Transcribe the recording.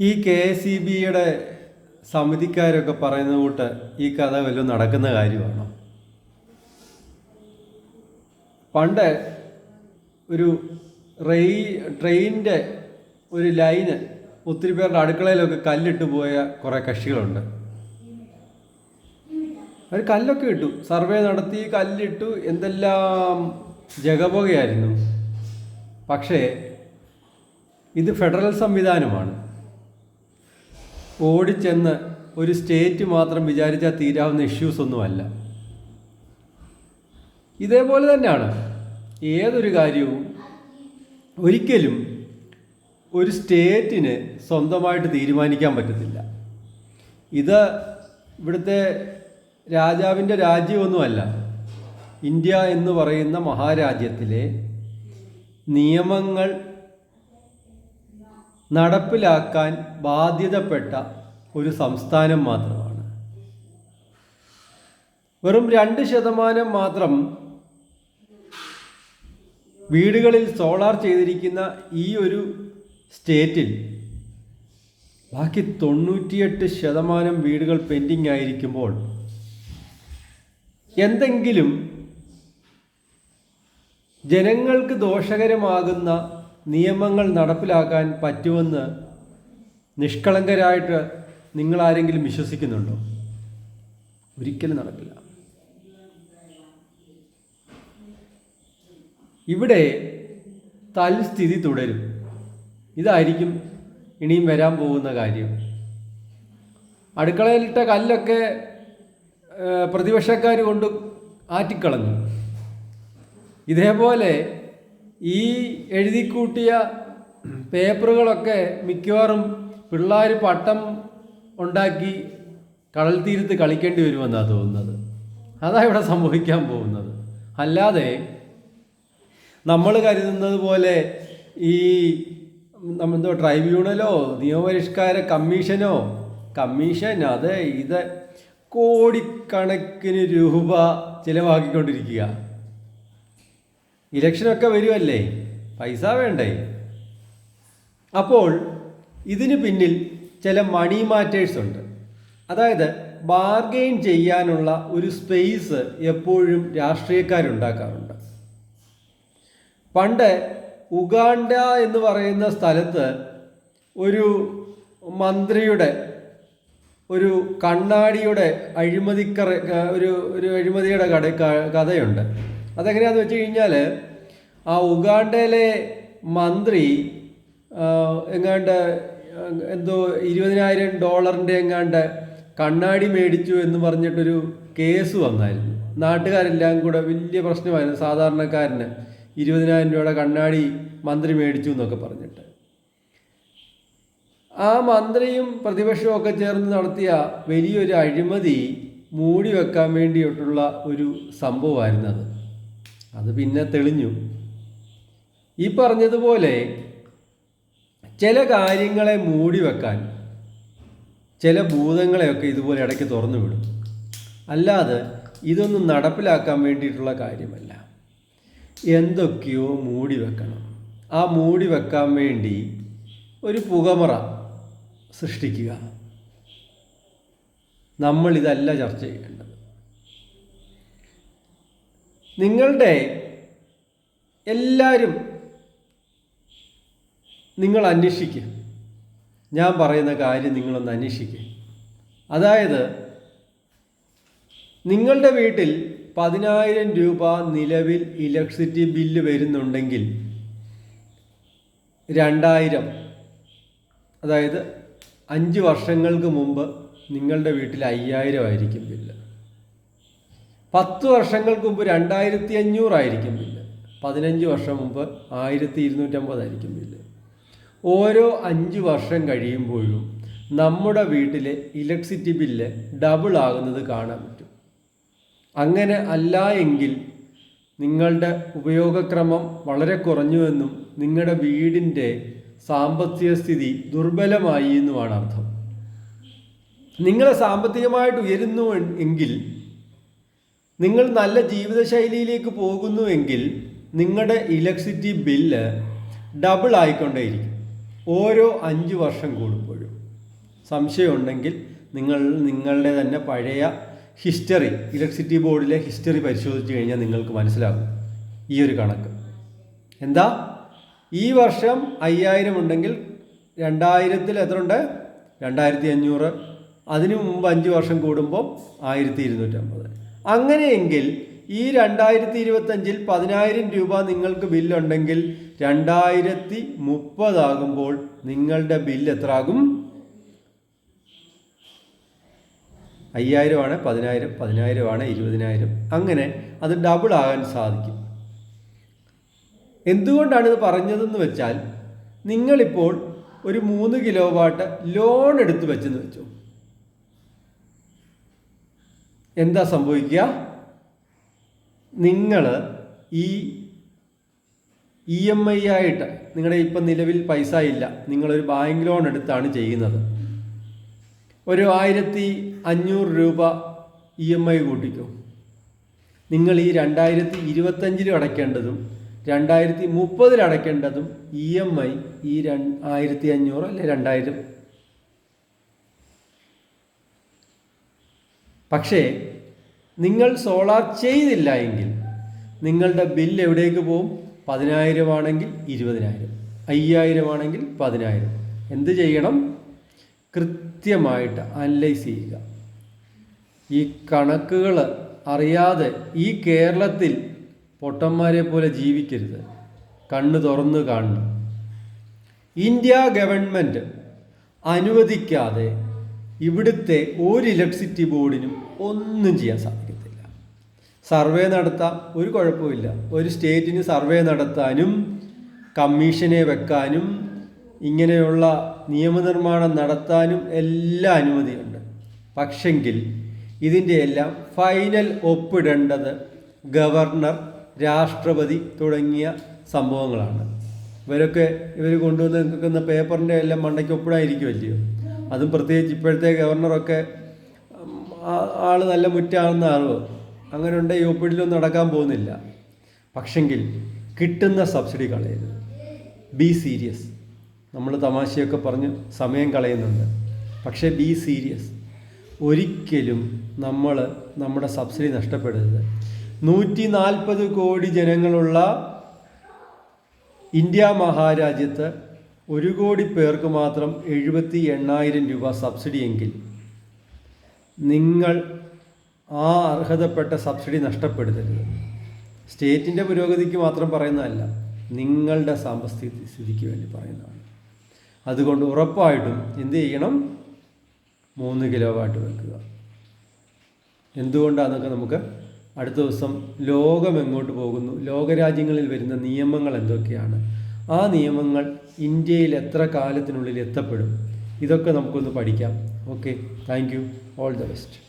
ഈ K S E ബിയുടെ സമിതിക്കാരൊക്കെ പറയുന്ന കൂട്ട് ഈ കഥ വല്ലതും നടക്കുന്ന കാര്യമാണോ? പണ്ട് ഒരു റെയിൽ ട്രെയിനിന്റെ ഒരു ലൈന് ഒത്തിരി പേരുടെ അടുക്കളയിലൊക്കെ കല്ലിട്ട് പോയ കുറേ കക്ഷികളുണ്ട്. അവർ കല്ലൊക്കെ ഇട്ടു. സർവേ നടത്തി കല്ലിട്ടു എന്തെല്ലാം ജഗപുകയായിരുന്നു പക്ഷേ ഇത് ഫെഡറൽ സംവിധാനമാണ്. ഓടിച്ചെന്ന് ഒരു സ്റ്റേറ്റ് മാത്രം വിചാരിച്ചാൽ തീരാവുന്ന ഇഷ്യൂസ് ഒന്നുമല്ല ഇതേപോലെ തന്നെയാണ് ഏതൊരു കാര്യവും ഒരിക്കലും ഒരു സ്റ്റേറ്റിന് സ്വന്തമായിട്ട് തീരുമാനിക്കാൻ പറ്റത്തില്ല. ഇത് ഇവിടുത്തെ രാജാവിന്റെ രാജ്യമൊന്നുമല്ല. ഇന്ത്യ എന്ന് പറയുന്ന മഹാരാജ്യത്തിലെ നിയമങ്ങൾ നടപ്പിലാക്കാൻ ബാധ്യതപ്പെട്ട ഒരു സംസ്ഥാനം മാത്രമാണ്. വെറും രണ്ട് ശതമാനം മാത്രം വീടുകളിൽ സോളാർ ചെയ്തിരിക്കുന്ന ഈ ഒരു സ്റ്റേറ്റിൽ ബാക്കി തൊണ്ണൂറ്റിയെട്ട് ശതമാനം വീടുകൾ പെൻഡിങ് ആയിരിക്കുമ്പോൾ എന്തെങ്കിലും ജനങ്ങൾക്ക് ദോഷകരമാകുന്ന നിയമങ്ങൾ നടപ്പിലാക്കാൻ പറ്റുമെന്ന് നിഷ്കളങ്കരായിട്ട് നിങ്ങൾ ആരെങ്കിലും വിശ്വസിക്കുന്നുണ്ടോ? ഒരിക്കലും നടക്കില്ല. ഇവിടെ തൽസ്ഥിതി തുടരും. ഇതായിരിക്കും ഇനിയും വരാൻ പോകുന്ന കാര്യം. അടുക്കളയിലിട്ട കല്ലൊക്കെ പ്രതിപക്ഷക്കാർ കൊണ്ട് ആറ്റിക്കളഞ്ഞു. ഇതേപോലെ ഈ എഴുതിക്കൂട്ടിയ പേപ്പറുകളൊക്കെ മിക്കവാറും പിള്ളേർ പട്ടം ഉണ്ടാക്കി കടൽ തീരത്ത് കളിക്കേണ്ടി വരുമെന്നാണ് തോന്നുന്നത്. അതാ ഇവിടെ സംഭവിക്കാൻ പോകുന്നത്. അല്ലാതെ നമ്മൾ കരുതുന്നത് പോലെ ഈ എന്തോ ട്രൈബ്യൂണലോ നിയമപരിഷ്കാര കമ്മീഷനോ കമ്മീഷൻ അത് ഇത് കോടിക്കണക്കിന് രൂപ ചിലവാക്കിക്കൊണ്ടിരിക്കുക. ഇലക്ഷനൊക്കെ വരുമല്ലേ പൈസ വേണ്ടേ? അപ്പോൾ ഇതിന് പിന്നിൽ ചില മണി മാറ്റേഴ്സ് ഉണ്ട്. അതായത് ബാർഗെയിൻ ചെയ്യാനുള്ള ഒരു സ്പേസ് എപ്പോഴും രാഷ്ട്രീയക്കാരുണ്ടാക്കാറുണ്ട്. പണ്ട് ഉഗാണ്ട എന്ന് പറയുന്ന സ്ഥലത്ത് ഒരു മന്ത്രിയുടെ ഒരു കണ്ണാടിയുടെ അഴിമതിക്കറ ഒരു ഒരു അഴിമതിയുടെ കട കഥയുണ്ട്. അതെങ്ങനെയാണെന്ന് വെച്ച് കഴിഞ്ഞാൽ ആ ഉഗാണ്ടയിലെ മന്ത്രി എങ്ങാണ്ട് എന്തോ ഇരുപതിനായിരം ഡോളറിന്റെ എങ്ങാണ്ട് കണ്ണാടി മേടിച്ചു എന്ന് പറഞ്ഞിട്ടൊരു കേസ് വന്നായിരുന്നു. നാട്ടുകാരെല്ലാം കൂടെ വലിയ പ്രശ്നമായിരുന്നു. സാധാരണക്കാരന് ഇരുപതിനായിരം രൂപയുടെ കണ്ണാടി മന്ത്രി മേടിച്ചു എന്നൊക്കെ പറഞ്ഞിട്ട്. ആ മന്ത്രിയും പ്രതിപക്ഷവും ഒക്കെ ചേർന്ന് നടത്തിയ വലിയൊരു അഴിമതി മൂടി വെക്കാൻ വേണ്ടിയിട്ടുള്ള ഒരു സംഭവമായിരുന്നു അത്. അത് പിന്നെ തെളിഞ്ഞു. ഈ പറഞ്ഞതുപോലെ ചില കാര്യങ്ങളെ മൂടി വെക്കാൻ ചില ഭൂതങ്ങളെയൊക്കെ ഇതുപോലെ ഇടയ്ക്ക് തുറന്നു വിടും. അല്ലാതെ ഇതൊന്നും നടപ്പിലാക്കാൻ വേണ്ടിയിട്ടുള്ള കാര്യമല്ല. എന്തൊക്കെയോ മൂടി വെക്കണം. ആ മൂടി വെക്കാൻ വേണ്ടി ഒരു പുകമറ സൃഷ്ടിക്കുക. നമ്മളിതല്ല ചർച്ച ചെയ്യേണ്ടത്. നിങ്ങളുടെ എല്ലാവരും നിങ്ങൾ അന്വേഷിക്കുക ഞാൻ പറയുന്ന കാര്യം നിങ്ങളൊന്ന് അന്വേഷിക്കുക അതായത് നിങ്ങളുടെ വീട്ടിൽ പതിനായിരം രൂപ നിലവിൽ ഇലക്ട്രിസിറ്റി ബില്ല് വരുന്നുണ്ടെങ്കിൽ രണ്ടായിരം അതായത് അഞ്ച് വർഷങ്ങൾക്ക് മുമ്പ് നിങ്ങളുടെ വീട്ടിൽ അയ്യായിരം ആയിരിക്കും ബില്ല്. പത്ത് വർഷങ്ങൾക്ക് മുമ്പ് രണ്ടായിരത്തി അഞ്ഞൂറായിരിക്കും ബില്ല്. പതിനഞ്ച് വർഷം മുമ്പ് ആയിരത്തി ഇരുന്നൂറ്റമ്പതായിരിക്കും ബില്ല്. ഓരോ അഞ്ച് വർഷം കഴിയുമ്പോഴും നമ്മുടെ വീട്ടിലെ ഇലക്ട്രിസിറ്റി ബില്ല് ഡബിൾ ആകുന്നത് കാണാൻ പറ്റും. അങ്ങനെ അല്ല എങ്കിൽ നിങ്ങളുടെ ഉപയോഗക്രമം വളരെ കുറഞ്ഞുവെന്നും നിങ്ങളുടെ വീടിന്റെ സാമ്പത്തിക സ്ഥിതി ദുർബലമായി എന്നുമാണ് അർത്ഥം. നിങ്ങളെ സാമ്പത്തികമായിട്ട് ഉയരുന്നു എങ്കിൽ നിങ്ങൾ നല്ല ജീവിതശൈലിയിലേക്ക് പോകുന്നുവെങ്കിൽ നിങ്ങളുടെ ഇലക്ട്രിസിറ്റി ബില്ല് ഡബിൾ ആയിക്കൊണ്ടേയിരിക്കും. ഓരോ അഞ്ച് വർഷം കൂടുമ്പോഴും. സംശയമുണ്ടെങ്കിൽ നിങ്ങൾ നിങ്ങളുടെ തന്നെ പഴയ ഹിസ്റ്ററി ഇലക്ട്രിസിറ്റി ബോർഡിലെ ഹിസ്റ്ററി പരിശോധിച്ച് കഴിഞ്ഞാൽ നിങ്ങൾക്ക് മനസ്സിലാകും. ഈ ഒരു കണക്ക്. എന്താ? ഈ വർഷം അയ്യായിരം ഉണ്ടെങ്കിൽ രണ്ടായിരത്തിൽ എത്ര ഉണ്ട്? രണ്ടായിരത്തി അഞ്ഞൂറ് അതിനു മുമ്പ് അഞ്ച് വർഷം കൂടുമ്പോൾ ആയിരത്തി ഇരുന്നൂറ്റമ്പത് അങ്ങനെയെങ്കിൽ ഈ രണ്ടായിരത്തി ഇരുപത്തഞ്ചിൽ പതിനായിരം രൂപ നിങ്ങൾക്ക് ബില്ലുണ്ടെങ്കിൽ രണ്ടായിരത്തി മുപ്പതാകുമ്പോൾ നിങ്ങളുടെ ബില്ല് എത്ര ആകും അയ്യായിരമാണ് പതിനായിരം പതിനായിരമാണ് ഇരുപതിനായിരം. അങ്ങനെ അത് ഡബിൾ ആകാൻ സാധിക്കും. എന്തുകൊണ്ടാണ് ഇത് പറഞ്ഞതെന്ന് വെച്ചാൽ നിങ്ങളിപ്പോൾ ഒരു മൂന്ന് കിലോ വാട്ട് ലോൺ എടുത്ത് വെച്ചെന്ന് വെച്ചു. എന്താ സംഭവിക്കുക? നിങ്ങൾ ഈ ഇ എം ഐ ആയിട്ട് നിങ്ങളുടെ ഇപ്പം നിലവിൽ പൈസ ഇല്ല. നിങ്ങളൊരു ബാങ്ക് ലോൺ എടുത്താണ് ചെയ്യുന്നത്. ഒരു ആയിരത്തി അഞ്ഞൂറ് രൂപ ഇ എം ഐ കൂട്ടിക്കോ. നിങ്ങൾ ഈ രണ്ടായിരത്തി ഇരുപത്തഞ്ചിലും അടയ്ക്കേണ്ടതും രണ്ടായിരത്തി മുപ്പതിൽ അടയ്ക്കേണ്ടതും ഇ എം ഐ ഈ ആയിരത്തി അഞ്ഞൂറ് അല്ലെ രണ്ടായിരം. പക്ഷേ നിങ്ങൾ സോളാർ ചെയ്തില്ല എങ്കിൽ നിങ്ങളുടെ ബില്ല് എവിടേക്ക് പോകും പതിനായിരം ആണെങ്കിൽ ഇരുപതിനായിരം. അയ്യായിരം ആണെങ്കിൽ പതിനായിരം. എന്ത് ചെയ്യണം? കൃത്യമായിട്ട് അനലൈസ് ചെയ്യുക. ഈ കണക്കുകൾ അറിയാതെ ഈ കേരളത്തിൽ പൊട്ടന്മാരെ പോലെ ജീവിക്കരുത്. കണ്ണ് തുറന്ന് കാണണം. ഇന്ത്യ ഗവൺമെന്റ് അനുവദിക്കാതെ ഇവിടുത്തെ ഒരു ഇലക്ട്രിസിറ്റി ബോർഡിനും ഒന്നും ചെയ്യാൻ സാധിക്കത്തില്ല സർവേ നടത്താം. ഒരു കുഴപ്പമില്ല ഒരു സ്റ്റേറ്റിന് സർവേ നടത്താനും കമ്മീഷനെ വെക്കാനും ഇങ്ങനെയുള്ള നിയമനിർമ്മാണം നടത്താനും എല്ലാ അനുമതിയുണ്ട്. പക്ഷെങ്കിൽ ഇതിന്റെ എല്ലാം ഫൈനൽ ഒപ്പിടേണ്ടത് ഗവർണർ രാഷ്ട്രപതി തുടങ്ങിയ സംഭവങ്ങളാണ്. ഇവരൊക്കെ ഇവർ കൊണ്ടുവന്ന് നിൽക്കുന്ന പേപ്പറിന്റെ എല്ലാം മണ്ടയ്ക്ക് ഒപ്പിടായിരിക്കുമല്ലയോ അതും പ്രത്യേകിച്ച് ഇപ്പോഴത്തെ ഗവർണറൊക്കെ ആൾ നല്ല മുറ്റാണെന്ന അങ്ങനെ ഉണ്ടെങ്കിൽ പി ഡിയിലൊന്നും നടക്കാൻ പോകുന്നില്ല. പക്ഷെങ്കിൽ കിട്ടുന്ന സബ്സിഡി കളയരുത്. ബി സീരിയസ് നമ്മൾ തമാശയൊക്കെ പറഞ്ഞ് സമയം കളയുന്നുണ്ട്. പക്ഷേ ബി സീരിയസ് ഒരിക്കലും നമ്മൾ നമ്മുടെ സബ്സിഡി നഷ്ടപ്പെടരുത്. നൂറ്റി നാൽപ്പത് കോടി ജനങ്ങളുള്ള ഇന്ത്യ മഹാരാജ്യത്ത് ഒരു കോടി പേർക്ക് മാത്രം എഴുപത്തി എണ്ണായിരം രൂപ സബ്സിഡിയെങ്കിൽ നിങ്ങൾ ആ അർഹതപ്പെട്ട സബ്സിഡി നഷ്ടപ്പെടുത്തരുത്. സ്റ്റേറ്റിന്റെ പുരോഗതിക്ക് മാത്രം പറയുന്നതല്ല നിങ്ങളുടെ സാമ്പത്തിക സ്ഥിതിക്ക് വേണ്ടി പറയുന്നതാണ്. അതുകൊണ്ട് ഉറപ്പായിട്ടും എന്ത് ചെയ്യണം? മൂന്ന് കിലോ വാട്ട് വെക്കുക. എന്തുകൊണ്ടാണെന്നൊക്കെ നമുക്ക് അടുത്ത ദിവസം ലോകം എങ്ങോട്ട് പോകുന്നു? ലോകരാജ്യങ്ങളിൽ വരുന്ന നിയമങ്ങൾ എന്തൊക്കെയാണ്? ആ നിയമങ്ങൾ ഇന്ത്യയിൽ എത്ര കാലത്തിനുള്ളിൽ എത്തപ്പെടും? ഇതൊക്കെ നമുക്കൊന്ന് പഠിക്കാം. Okay thank you. All the best.